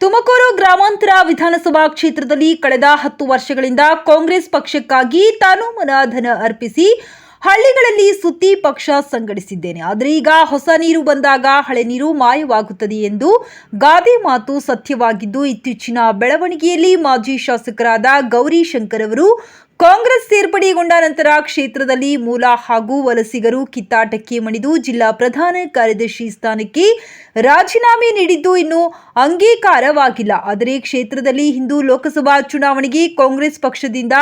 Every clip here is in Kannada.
ತುಮಕೂರು ಗ್ರಾಮಾಂತರ ವಿಧಾನಸಭಾ ಕ್ಷೇತ್ರದಲ್ಲಿ ಕಳೆದ ಹತ್ತು ವರ್ಷಗಳಿಂದ ಕಾಂಗ್ರೆಸ್ ಪಕ್ಷಕ್ಕಾಗಿ ತಾನು ಮನ ಧನ ಅರ್ಪಿಸಿ ಹಳ್ಳಿಗಳಲ್ಲಿ ಸುತ್ತಿ ಪಕ್ಷ ಸಂಘಟಿಸಿದ್ದೇನೆ. ಆದರೆ ಈಗ ಹೊಸ ನೀರು ಬಂದಾಗ ಹಳೆ ನೀರು ಮಾಯವಾಗುತ್ತದೆ ಎಂದು ಗಾದೆ ಮಾತು ಸತ್ಯವಾಗಿದ್ದು, ಇತ್ತೀಚಿನ ಬೆಳವಣಿಗೆಯಲ್ಲಿ ಮಾಜಿ ಶಾಸಕರಾದ ಗೌರಿ ಶಂಕರ್ ಅವರು ಕಾಂಗ್ರೆಸ್ ಸೇರ್ಪಡೆಗೊಂಡ ನಂತರ ಕ್ಷೇತ್ರದಲ್ಲಿ ಮೂಲ ಹಾಗೂ ವಲಸಿಗರು ಕಿತ್ತಾಟಕ್ಕೆ ಮಣಿದು ಜಿಲ್ಲಾ ಪ್ರಧಾನ ಕಾರ್ಯದರ್ಶಿ ಸ್ಥಾನಕ್ಕೆ ರಾಜೀನಾಮೆ ನೀಡಿದ್ದು ಇನ್ನು ಅಂಗೀಕಾರವಾಗಿಲ್ಲ. ಆದರೆ ಕ್ಷೇತ್ರದಲ್ಲಿ ಹಿಂದೂ ಲೋಕಸಭಾ ಚುನಾವಣೆಗೆ ಕಾಂಗ್ರೆಸ್ ಪಕ್ಷದಿಂದ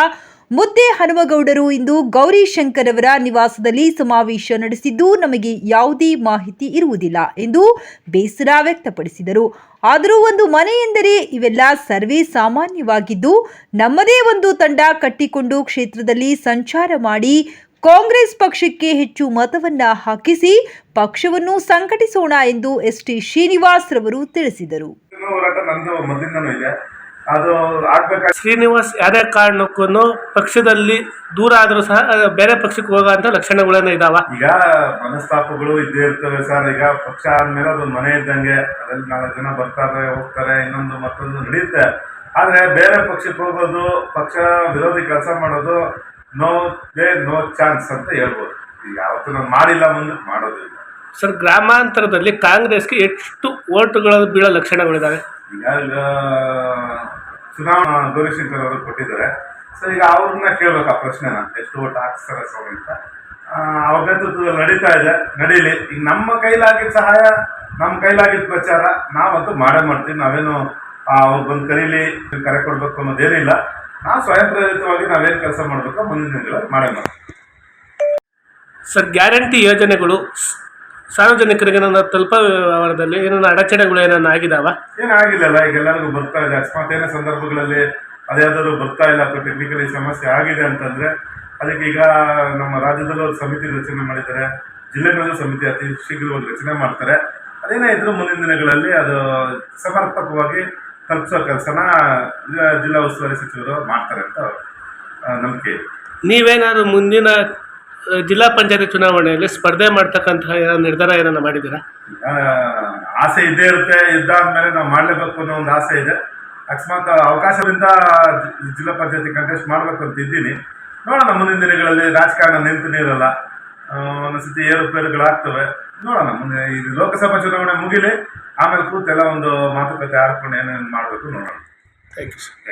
ಮುದ್ದೆ ಹನುಮಗೌಡರು ಇಂದು ಗೌರಿ ಶಂಕರ್ ಅವರ ನಿವಾಸದಲ್ಲಿ ಸಮಾವೇಶ ನಡೆಸಿದ್ದು ನಮಗೆ ಯಾವುದೇ ಮಾಹಿತಿ ಇರುವುದಿಲ್ಲ ಎಂದು ಬೇಸರ ವ್ಯಕ್ತಪಡಿಸಿದರು. ಆದರೂ ಒಂದು ಮನೆ ಎಂದರೆ ಇವೆಲ್ಲ ಸರ್ವೇ ಸಾಮಾನ್ಯವಾಗಿದ್ದು, ನಮ್ಮದೇ ಒಂದು ತಂಡ ಕಟ್ಟಿಕೊಂಡು ಕ್ಷೇತ್ರದಲ್ಲಿ ಸಂಚಾರ ಮಾಡಿ ಕಾಂಗ್ರೆಸ್ ಪಕ್ಷಕ್ಕೆ ಹೆಚ್ಚು ಮತವನ್ನ ಹಾಕಿಸಿ ಪಕ್ಷವನ್ನು ಸಂಘಟಿಸೋಣ ಎಂದು ಎಸ್ ಟಿ ಶ್ರೀನಿವಾಸ್ ರವರು ತಿಳಿಸಿದರು. ಅದು ಆಗ್ಬೇಕಾದ್ರೆ ಶ್ರೀನಿವಾಸ್ ಯಾರೇ ಕಾರಣಕ್ಕೂ ಪಕ್ಷದಲ್ಲಿ ದೂರ ಆದರೂ ಸಹ ಬೇರೆ ಪಕ್ಷಕ್ಕೆ ಹೋಗೋಂಥ ಲಕ್ಷಣಗಳೇನೋ ಇದಾವ. ಈಗ ಮನಸ್ತಾಪಗಳು ಇದ್ದೇ ಇರ್ತವೆ ಸರ್. ಈಗ ಪಕ್ಷ ಆದ್ಮೇಲೆ ಅದೊಂದು ಮನೆ ಇದ್ದಂಗೆ ಅದ್ರಲ್ಲಿ ನಾಲ್ಕು ಜನ ಬರ್ತಾರೆ ಹೋಗ್ತಾರೆ ಇನ್ನೊಂದು ಮತ್ತೊಂದು ನಡೆಯುತ್ತೆ. ಆದ್ರೆ ಬೇರೆ ಪಕ್ಷಕ್ಕೆ ಹೋಗೋದು ಪಕ್ಷ ವಿರೋಧಿ ಕೆಲಸ ಮಾಡೋದು ನೋ ದೇ ನೋ ಚಾನ್ಸ್ ಅಂತ ಹೇಳ್ಬೋದು. ಈಗ ಯಾವತ್ತೂ ನಾನು ಮಾಡಿಲ್ಲ ಮುಂದೆ ಮಾಡೋದಿಲ್ಲ. ಸರ್ ಗ್ರಾಮಾಂತರದಲ್ಲಿ ಕಾಂಗ್ರೆಸ್ಗೆ ಎಷ್ಟು ಓಟುಗಳು ಬೀಳೋ ಲಕ್ಷಣಗಳಿದಾವೆ? ಈಗ ಚುನಾವಣಾ ಗೌರಿಶಂಕರ್ ಅವರು ಕೊಟ್ಟಿದ್ದಾರೆ. ಸೊ ಈಗ ಅವ್ರನ್ನ ಕೇಳ್ಬೇಕು ಆ ಪ್ರಶ್ನೆನ, ಎಷ್ಟು ಓಟ್ ಹಾಕ್ಸ್ತಾರೆ ಸ್ವಾಮಿ ಅಂತ. ಅವ್ರ ನೇತೃತ್ವದಲ್ಲಿ ನಡೀತಾ ಇದೆ, ನಡೀಲಿ. ಈಗ ನಮ್ಮ ಕೈಲಾಗಿದ್ದ ಸಹಾಯ, ನಮ್ಮ ಕೈಲಾಗಿದ್ದ ಪ್ರಚಾರ, ನಾವಂತೂ ಮಾಡೇ ಮಾಡ್ತೀವಿ. ನಾವೇನು ಅವ್ರು ಬಂದು ಕರೀಲಿ, ಕರೆ ಕೊಡಬೇಕು ಅನ್ನೋದೇನಿಲ್ಲ. ನಾವು ಸ್ವಯಂ ಪ್ರೇರಿತವಾಗಿ ನಾವೇನು ಕೆಲಸ ಮಾಡಬೇಕು ಮುಂದಿನ ದಿನಗಳಲ್ಲಿ ಮಾಡೇ ಮಾಡ್ತೀವಿ. ಸರ್, ಗ್ಯಾರಂಟಿ ಯೋಜನೆಗಳು ಸಾರ್ವಜನಿಕರಿಗೆ ನನ್ನ ತಲುಪ ವ್ಯವಹಾರದಲ್ಲಿ ಅಡಚಣೆಗಳು ಏನೇನು ಆಗಿದಾವ? ಏನಾಗಿಲ್ಲಲ್ಲ ಈಗ ಎಲ್ಲರಿಗೂ ಬರ್ತಾ ಇದೆ. ಅಕಸ್ಮಾತ್ ಏನೋ ಸಂದರ್ಭಗಳಲ್ಲಿ ಅದ್ಯಾವ್ದಾದ್ರು ಬರ್ತಾ ಇಲ್ಲ ಅಥವಾ ಟೆಕ್ನಿಕಲಿ ಸಮಸ್ಯೆ ಆಗಿದೆ ಅಂತಂದ್ರೆ ಅದಕ್ಕೆ ಈಗ ನಮ್ಮ ರಾಜ್ಯದಲ್ಲೂ ಒಂದು ಸಮಿತಿ ರಚನೆ ಮಾಡಿದ್ದಾರೆ. ಜಿಲ್ಲೆಗಳಲ್ಲೂ ಸಮಿತಿ ಅತಿ ಶೀಘ್ರವಾಗಿ ರಚನೆ ಮಾಡ್ತಾರೆ. ಅದೇನೇ ಇದ್ರು ಮುಂದಿನ ದಿನಗಳಲ್ಲಿ ಅದು ಸಮರ್ಪಕವಾಗಿ ತಲುಪಿಸೋ ಕೆಲಸನ ಜಿಲ್ಲಾ ಉಸ್ತುವಾರಿ ಸಚಿವರು ಮಾಡ್ತಾರೆ ಅಂತ ನಂಬಿಕೆ ನೀವೇನಾದ್ರೂ ಮುಂದಿನ ಜಿಲ್ಲಾ ಪಂಚಾಯತಿ ಚುನಾವಣೆಯಲ್ಲಿ ಸ್ಪರ್ಧೆ ಮಾಡ್ತಕ್ಕಂತಹ ಏನಾದ್ರು ನಿರ್ಧಾರ ಏನಾರ ಮಾಡಿದ್ದೀರಾ? ಆ, ಆಸೆ ಇದ್ದೇ ಇರುತ್ತೆ. ಇದ್ದಾದ್ಮೇಲೆ ನಾವು ಮಾಡಲೇಬೇಕು ಅನ್ನೋ ಒಂದು ಆಸೆ ಇದೆ. ಅಕಸ್ಮಾತ್ ಅವಕಾಶದಿಂದ ಜಿ- ಜಿಲ್ಲಾ ಪಂಚಾಯತಿ ಕಂಟೆಸ್ಟ್ ಮಾಡಬೇಕು ಅಂತ ಇದ್ದೀನಿ. ನೋಡೋಣ ಮುಂದಿನ ದಿನಗಳಲ್ಲಿ ರಾಜಕಾರಣ ನಿಂತು ನೀರಲ್ಲ ಆ, ಒಂದೊಂದ್ಸತಿ ಏರುಪೇರುಗಳಾಗ್ತವೆ ನೋಡೋಣ ಮುಂದೆ ಈ ಲೋಕಸಭಾ ಚುನಾವಣೆ ಮುಗಿಲಿ ಆಮೇಲೆ ಕೂತೆಲ್ಲ ಒಂದು ಮಾತುಕತೆ ಆಡ್ಕೊಂಡು ಏನೇನು ಮಾಡಬೇಕು ನೋಡೋಣ. Thank you sir